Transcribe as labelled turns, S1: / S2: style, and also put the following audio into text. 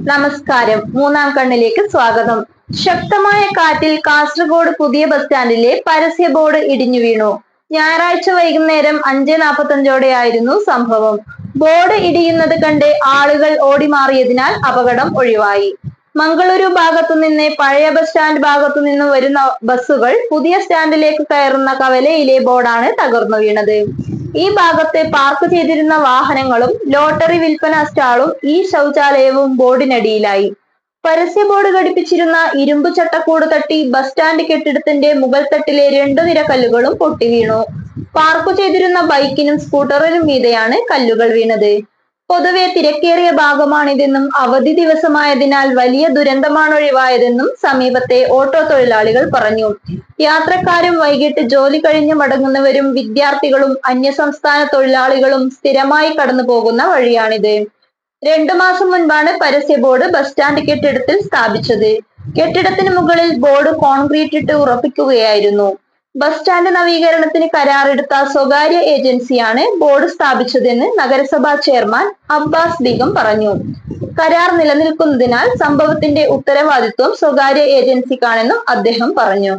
S1: നമസ്കാരം. മൂന്നാം കണ്ണിലേക്ക് സ്വാഗതം. ശക്തമായ കാറ്റിൽ കാസർഗോഡ് പുതിയ ബസ് സ്റ്റാൻഡിലെ പരസ്യ ബോർഡ് ഇടിഞ്ഞു വീണു. ഞായറാഴ്ച വൈകുന്നേരം അഞ്ച് നാൽപ്പത്തഞ്ചോടെയായിരുന്നു സംഭവം. ബോർഡ് ഇടിയുന്നത് കണ്ട് ആളുകൾ ഓടിമാറിയതിനാൽ അപകടം ഒഴിവായി. മംഗളൂരു ഭാഗത്തു നിന്ന് പഴയ ബസ് സ്റ്റാൻഡ് ഭാഗത്തു നിന്ന് വരുന്ന ബസ്സുകൾ പുതിയ സ്റ്റാൻഡിലേക്ക് കയറുന്ന കവലയിലെ ബോർഡാണ് തകർന്നു വീണത്. ഈ ഭാഗത്ത് പാർക്ക് ചെയ്തിരുന്ന വാഹനങ്ങളും ലോട്ടറി വിൽപ്പന സ്റ്റാളും ഈ ശൗചാലയവും ബോർഡിനടിയിലായി. പരസ്യ ബോർഡ് ഘടിപ്പിച്ചിരുന്ന ഇരുമ്പ് ചട്ടക്കൂട് തട്ടി ബസ് സ്റ്റാൻഡ് കെട്ടിടത്തിന്റെ മുകൾ തട്ടിലെ രണ്ടു നിര കല്ലുകളും പൊട്ടി വീണു പാർക്ക് ചെയ്തിരുന്ന ബൈക്കിനും സ്കൂട്ടറിനും മീതെയാണ് കല്ലുകൾ വീണത്. പൊതുവെ തിരക്കേറിയ ഭാഗമാണിതെന്നും അവധി ദിവസമായതിനാൽ വലിയ ദുരന്തമാണ് ഒഴിവായതെന്നും സമീപത്തെ ഓട്ടോ തൊഴിലാളികൾ പറഞ്ഞു. യാത്രക്കാരും വൈകിട്ട് ജോലി കഴിഞ്ഞ് മടങ്ങുന്നവരും വിദ്യാർത്ഥികളും അന്യസംസ്ഥാന തൊഴിലാളികളും സ്ഥിരമായി കടന്നു പോകുന്ന വഴിയാണിത്. രണ്ടു മാസം മുൻപാണ് പരസ്യ ബോർഡ് ബസ് സ്റ്റാൻഡ് കെട്ടിടത്തിൽ സ്ഥാപിച്ചത്. കെട്ടിടത്തിന് മുകളിൽ ബോർഡ് കോൺക്രീറ്റ് ഇട്ട് ഉറപ്പിക്കുകയായിരുന്നു. ബസ് സ്റ്റാൻഡ് നവീകരണത്തിന് കരാറെടുത്ത സ്വകാര്യ ഏജൻസിയാണ് ബോർഡ് സ്ഥാപിച്ചതെന്ന് നഗരസഭാ ചെയർമാൻ അബ്ബാസ് ബീഗം പറഞ്ഞു. കരാർ നിലനിൽക്കുന്നതിനാൽ സംഭവത്തിന്റെ ഉത്തരവാദിത്വം സ്വകാര്യ ഏജൻസിക്കാണെന്നും അദ്ദേഹം പറഞ്ഞു.